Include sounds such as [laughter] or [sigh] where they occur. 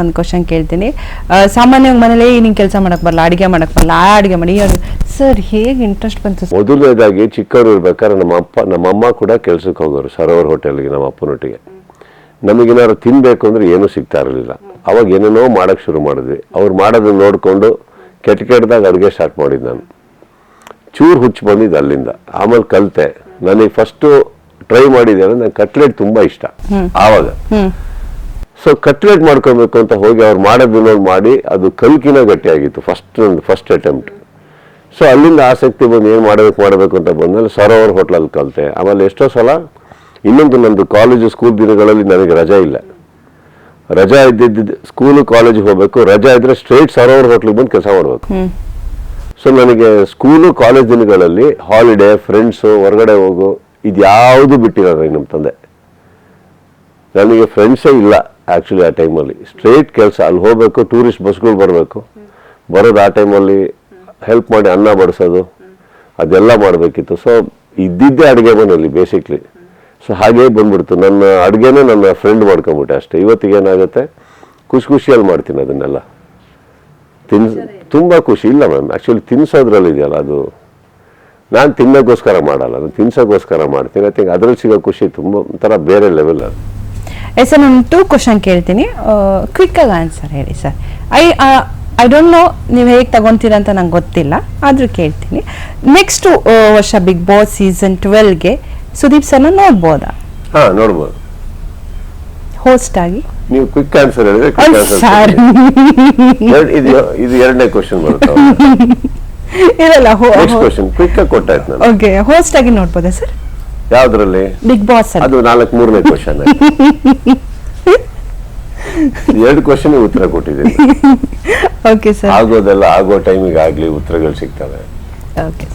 ಒಂದು ಕ್ವಶನ್ ಕೇಳ್ತೀನಿ. ಸಾಮಾನ್ಯವಾಗಿ ಮನೇಲಿ ನಿಂಗೆ ಕೆಲಸ ಮಾಡಕ್ ಬರಲ್ಲ ಅಡಿಗೆ ಮಾಡಕ್ ಬರಲ್ಲ ಆ ಅಡಿಗೆ ಮಾಡಿ ಸರ್ ಹೇಗೆ ಇಂಟ್ರೆಸ್ಟ್ ಬಂತು? ಮೊದಲನೇದಾಗಿ ಚಿಕ್ಕವರು ಇರ್ಬೇಕಾದ್ರೆ ನಮ್ಮ ಅಪ್ಪ ನಮ್ಮ ಅಮ್ಮ ಕೂಡ ಕೆಲ್ಸಕ್ಕೆ ಹೋಗೋರು ಸರೋವರ್ ಹೋಟೆಲ್ಗೆ ನಮ್ಮ ಅಪ್ಪನೊಟ್ಟಿಗೆ. ನಮಗೇನಾದ್ರು ತಿನ್ಬೇಕು ಅಂದ್ರೆ ಏನೂ ಸಿಗ್ತಾ ಇರಲಿಲ್ಲ. ಅವಾಗ ಏನೇನೋ ಮಾಡಕ್ ಶುರು ಮಾಡಿದ್ವಿ. ಅವ್ರು ಮಾಡೋದನ್ನ ನೋಡಿಕೊಂಡು ಕೆಟ್ಟ ಕೆಟ್ಟದಾಗ ಅಡುಗೆ ಸ್ಟಾರ್ಟ್ ಮಾಡಿದ್ದು ನಾನು. ಚೂರು ಹುಚ್ಚು ಬಂದಿದ್ದು ಅಲ್ಲಿಂದ. ಆಮೇಲೆ ಕಲಿತೆ. ನನಗೆ ಫಸ್ಟು ಟ್ರೈ ಮಾಡಿದೆ ಅಂದ್ರೆ ನಂಗೆ ಕಟ್ಲೆಟ್ ತುಂಬ ಇಷ್ಟ. ಆವಾಗ. ಸೊ ಕಟ್ಲೆಟ್ ಮಾಡ್ಕೊಬೇಕು ಅಂತ ಹೋಗಿ ಅವ್ರು ಮಾಡೋದು ನೋಡಿ ಮಾಡಿ ಅದು ಕಲ್ಕಿನ ಗಟ್ಟಿಯಾಗಿತ್ತು ಫಸ್ಟ್ ಫಸ್ಟ್ ಅಟೆಂಪ್ಟ್ ಸೊ ಅಲ್ಲಿಂದ ಆಸಕ್ತಿ ಬಂದು ಏನು ಮಾಡಬೇಕು ಮಾಡಬೇಕು ಅಂತ ಬಂದಮೇಲೆ ಸರೋವರ್ ಹೋಟ್ಲಲ್ಲಿ ಕಲಿತೆ. ಆಮೇಲೆ ಎಷ್ಟೋ ಸಲ ಇನ್ನೊಂದು ನಂದು ಕಾಲೇಜು ಸ್ಕೂಲ್ ದಿನಗಳಲ್ಲಿ ನನಗೆ ರಜಾ ಇಲ್ಲ. ರಜಾ ಇದ್ದಿದ್ದು ಸ್ಕೂಲು ಕಾಲೇಜಿಗೆ ಹೋಗಬೇಕು. ರಜಾ ಇದ್ದರೆ ಸ್ಟ್ರೈಟ್ ಸರೋವರ್ ಹೋಟ್ಲಿಗೆ ಬಂದು ಕೆಲಸ ಮಾಡಬೇಕು. ಸೊ ನನಗೆ ಸ್ಕೂಲು ಕಾಲೇಜ್ ದಿನಗಳಲ್ಲಿ ಹಾಲಿಡೇ ಫ್ರೆಂಡ್ಸು ಹೊರಗಡೆ ಹೋಗು ಇದು ಯಾವುದು ಬಿಟ್ಟಿರೋದು ನಮ್ಮ ತಂದೆ. ನನಗೆ ಫ್ರೆಂಡ್ಸೇ ಇಲ್ಲ. ಆ್ಯಕ್ಚುಲಿ ಆ ಟೈಮಲ್ಲಿ ಸ್ಟ್ರೇಟ್ ಕೆಲಸ ಅಲ್ಲಿ ಹೋಗಬೇಕು ಟೂರಿಸ್ಟ್ ಬಸ್ಗಳು ಬರಬೇಕು. ಬರೋದು ಆ ಟೈಮಲ್ಲಿ ಹೆಲ್ಪ್ ಮಾಡಿ ಅನ್ನ ಬಡಿಸೋದು ಅದೆಲ್ಲ ಮಾಡಬೇಕಿತ್ತು. ಸೊ ಇದ್ದಿದ್ದೇ ಅಡುಗೆ ಮನೆಯಲ್ಲಿ ಬೇಸಿಕ್ಲಿ ಸೊ ಹಾಗೇ ಬಂದ್ಬಿಡ್ತು. ನನ್ನ ಅಡುಗೆನೇ ನನ್ನ ಫ್ರೆಂಡ್ ಮಾಡ್ಕೊಂಬಿಟ್ಟೆ ಅಷ್ಟೇ. ಇವತ್ತಿಗೆ ಏನಾಗುತ್ತೆ? ಖುಷಿ ಖುಷಿಯಲ್ಲಿ ಮಾಡ್ತೀನಿ ಅದನ್ನೆಲ್ಲ. ತಿನ್ಸ್ ತುಂಬ ಖುಷಿ. ಇಲ್ಲ ಮ್ಯಾಮ್ ಆ್ಯಕ್ಚುಲಿ ತಿನ್ಸೋದ್ರಲ್ಲಿ ಇದೆಯಲ್ಲ ಅದು. ನಾನು ತಿನ್ನೋಕ್ಕೋಸ್ಕರ ಮಾಡಲ್ಲ ನಾನು ತಿನ್ಸೋಕ್ಕೋಸ್ಕರ ಮಾಡ್ತೀನಿ. ಐ ತಿಂಕ್ ಅದರಲ್ಲಿ ಸಿಗೋ ಖುಷಿ ತುಂಬ ಒಂಥರ ಬೇರೆ ಲೆವೆಲ್ ಅದು. ಎಸ್ ಸರ್ ನಾನು ಟೂ ಕ್ವಶನ್ ಕೇಳ್ತೀನಿ. ಕ್ವಿಕ್ ಆಗಿ ಆನ್ಸರ್ ಹೇಳಿ sir I I don't know ನೀವು ಹೇಗೆ ತಗೊತೀರ ಅಂತ ನಂಗೆ ಗೊತ್ತಿಲ್ಲ ಆದರೂ ಕೇಳ್ತೀನಿ. ನೆಕ್ಸ್ಟ್ ವರ್ಷ ಬಿಗ್ ಬಾಸ್ ಸೀಸನ್ ಟ್ವೆಲ್ಗೆ ಸುದೀಪ್ ಸರ್ನ ನೋಡ್ಬೋದಾ? ಹಾಂ ನೋಡ್ಬೋದು. ಹೋಸ್ಟ್ ಆಗಿ? ನೀವು ಕ್ವಿಕ್ ಆನ್ಸರ್ ಹೇಳಿದ್ರೆ ಕ್ವಿಕ್ ಸರ್ ಆನ್ಸರ್ ಇದು ಇದು ಎರಡನೇ ಕ್ವಶನ್ ಬರುತ್ತೆ [laughs] ಇರಲ್ಲ ಕ್ವಶನ್ ಕ್ವಿಕ್ ಆಗಿ ಕೊಟ್ಟಾಯ್ತು ನಾನು ಓಕೆ ಹೋಸ್ಟ್ ಆಗಿ ನೋಡ್ಬೋದಾ ಸರ್ ಯಾವ್ದ್ರಲ್ಲಿ? ಬಿಗ್ ಬಾಸ್ ಅದು ನಾಲ್ಕು ಮೂರನೇ ಕ್ವಶನ್ ಎರಡು ಕ್ವಶನ್ ಉತ್ತರ ಕೊಟ್ಟಿದ್ದೀನಿ. [laughs] ಓಕೆ ಸರ್ ಆಗೋದೆಲ್ಲ ಆಗೋ ಟೈಮಿಗೆ ಆಗ್ಲಿ ಉತ್ತರಗಳು ಸಿಗ್ತವೆ. ಓಕೆ